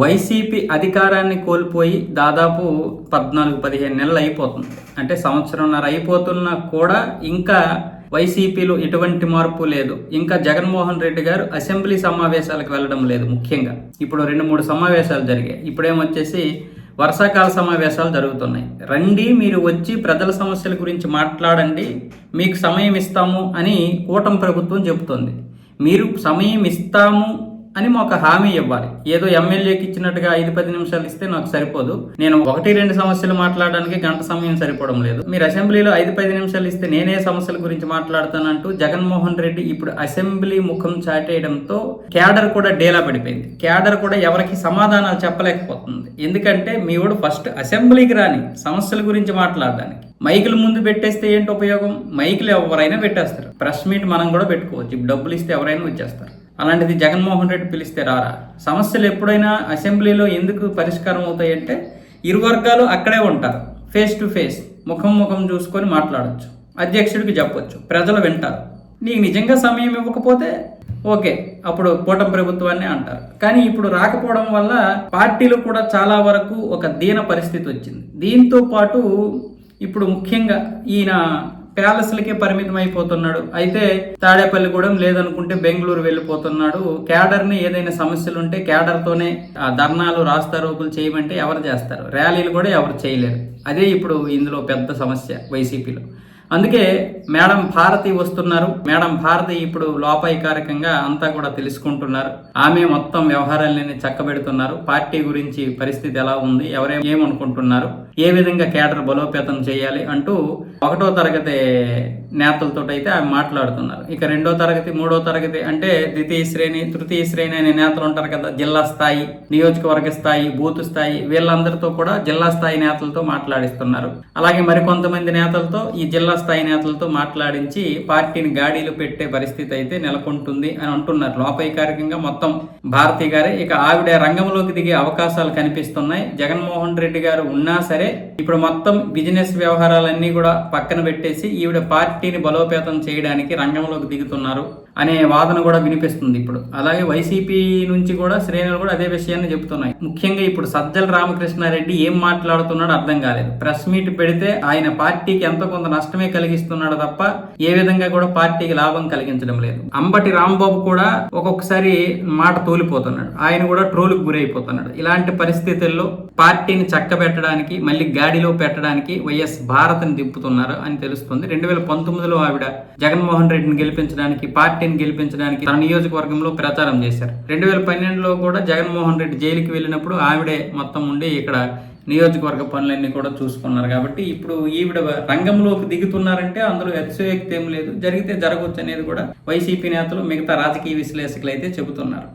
YCP అధికారాన్ని కోల్పోయి దాదాపు పద్నాలుగు పదిహేను నెలలు అయిపోతుంది. అంటే సంవత్సరంన్నర అయిపోతున్నా కూడా ఇంకా వైసీపీలో ఎటువంటి మార్పు లేదు. ఇంకా జగన్మోహన్ రెడ్డి గారు అసెంబ్లీ సమావేశాలకు వెళ్ళడం లేదు ముఖ్యంగా. ఇప్పుడు రెండు మూడు సమావేశాలు జరిగాయి. ఇప్పుడేమొచ్చేసి వర్షాకాల సమావేశాలు జరుగుతున్నాయి. రండి మీరు వచ్చి ప్రజల సమస్యల గురించి మాట్లాడండి మీకు సమయం ఇస్తాము అని కూటమి ప్రభుత్వం చెబుతోంది. మీరు సమయం ఇస్తాము అని మాకు హామీ ఇవ్వాలి. ఏదో ఎమ్మెల్యేకి ఇచ్చినట్టుగా ఐదు పది నిమిషాలు ఇస్తే నాకు సరిపోదు. నేను ఒకటి రెండు సమస్యలు మాట్లాడడానికి గంట సమయం సరిపోవడం లేదు. మీరు అసెంబ్లీలో ఐదు పది నిమిషాలు ఇస్తే నేనే సమస్యల గురించి మాట్లాడతానంటూ జగన్మోహన్ రెడ్డి ఇప్పుడు అసెంబ్లీ ముఖం చాటేయడంతో క్యాడర్ కూడా డేలా పడిపోయింది. క్యాడర్ కూడా ఎవరికి సమాధానాలు చెప్పలేకపోతుంది. ఎందుకంటే మీ వాడు ఫస్ట్ అసెంబ్లీకి రాని సమస్యల గురించి మాట్లాడడానికి. మైకులు ముందు పెట్టేస్తే ఏంటి ఉపయోగం? మైకులు ఎవరైనా పెట్టేస్తారు. ప్రెస్ మీట్ మనం కూడా పెట్టుకోవచ్చు. డబ్బులు ఇస్తే ఎవరైనా వచ్చేస్తారు. అలాంటిది జగన్మోహన్ రెడ్డి పిలిస్తే రారా? సమస్యలు ఎప్పుడైనా అసెంబ్లీలో ఎందుకు పరిష్కారం అవుతాయంటే ఇరు వర్గాలు అక్కడే ఉంటారు. ఫేస్ టు ఫేస్ ముఖం ముఖం చూసుకొని మాట్లాడచ్చు. అధ్యక్షుడికి చెప్పొచ్చు. ప్రజలు వింటారు. నీకు నిజంగా సమయం ఇవ్వకపోతే ఓకే అప్పుడు కూటమి ప్రభుత్వాన్ని అంటారు. కానీ ఇప్పుడు రాకపోవడం వల్ల పార్టీలు కూడా చాలా వరకు ఒక దీన పరిస్థితి వచ్చింది. దీంతో పాటు ఇప్పుడు ముఖ్యంగా ఈయన ప్యాలెస్లకే పరిమితం అయిపోతున్నాడు అయితే తాడేపల్లిగూడెం లేదనుకుంటే బెంగళూరు వెళ్ళిపోతున్నాడు. క్యాడర్ని ఏదైనా సమస్యలు ఉంటే క్యాడర్తోనే ఆ ధర్నాలు రాస్తారోకులు చేయమంటే ఎవరు చేస్తారు? ర్యాలీలు కూడా ఎవరు చేయలేరు. అదే ఇప్పుడు ఇందులో పెద్ద సమస్య వైసీపీలో. అందుకే మేడం భారతి వస్తున్నారు. మేడం భారతి ఇప్పుడు లోపాయికారకంగా అంతా కూడా తెలుసుకుంటున్నారు. ఆమె మొత్తం వ్యవహారాలని చక్కబెడుతున్నారు. పార్టీ గురించి పరిస్థితి ఎలా ఉంది? ఎవరే ఏమనుకుంటున్నారు? ఏ విధంగా కేటర్ బలోపేతం చేయాలి అంటూ ఒకటో తరగతి నేతలతో అయితే ఆమె మాట్లాడుతున్నారు. ఇక రెండో తరగతి మూడో తరగతి అంటే ద్వితీయ శ్రేణి తృతీయ శ్రేణి అనే నేతలు ఉంటారు కదా జిల్లా స్థాయి నియోజకవర్గ స్థాయి బూత్ స్థాయి వీళ్ళందరితో కూడా జిల్లా స్థాయి నేతలతో మాట్లాడిస్తున్నారు. అలాగే మరికొంతమంది నేతలతో ఈ జిల్లా స్థాయి నేతలతో మాట్లాడించి పార్టీని గాడీలు పెట్టే పరిస్థితి అయితే నెలకొంటుంది అని అంటున్నారు. లోపైకారికంగా మొత్తం భారతి గారే ఇక ఆవిడ రంగంలోకి దిగే అవకాశాలు కనిపిస్తున్నాయి. జగన్మోహన్ రెడ్డి గారు ఉన్నా సరే ఇప్పుడు మొత్తం బిజినెస్ వ్యవహారాలన్నీ కూడా పక్కన పెట్టేసి ఈవిడ పార్టీ పార్టీని బలోపేతం చేయడానికి రంగంలోకి దిగుతున్నారు అనే వాదన కూడా వినిపిస్తుంది ఇప్పుడు. అలాగే వైసీపీ నుంచి కూడా శ్రేణులు కూడా అదే విషయాన్ని చెబుతున్నాయి. ముఖ్యంగా ఇప్పుడు సజ్జల రామకృష్ణారెడ్డి ఏం మాట్లాడుతున్నాడో అర్థం కాలేదు. ప్రెస్ మీట్ పెడితే ఆయన పార్టీకి ఎంతో కొంత నష్టమే కలిగిస్తున్నాడు తప్ప ఏ విధంగా కూడా పార్టీకి లాభం కలిగించడం లేదు. అంబటి రాంబాబు కూడా ఒక్కొక్కసారి మాట తోలిపోతున్నాడు. ఆయన కూడా ట్రోలుకు గురైపోతున్నాడు. ఇలాంటి పరిస్థితుల్లో పార్టీని చక్కబెట్టడానికి మళ్ళీ గాడిలో పెట్టడానికి వైఎస్ భారత్ని దింపుతున్నారు అని తెలుస్తుంది. రెండు వేల పంతొమ్మిదిలో ఆవిడ జగన్మోహన్ రెడ్డిని గెలిపించడానికి పార్టీని గెలిపించడానికి తన నియోజకవర్గంలో ప్రచారం చేశారు. రెండు వేల పన్నెండులో కూడా జగన్మోహన్ రెడ్డి జైలుకి వెళ్ళినప్పుడు ఆవిడే మొత్తం ఉండి ఇక్కడ నియోజకవర్గ పనులన్నీ కూడా చూసుకున్నారు. కాబట్టి ఇప్పుడు ఈవిడ రంగంలోకి దిగుతున్నారంటే అందులో అతిశయోక్తి ఏం లేదు. జరిగితే జరగవచ్చు అనేది కూడా వైసీపీ నేతలు మిగతా రాజకీయ విశ్లేషకులు అయితే చెబుతున్నారు.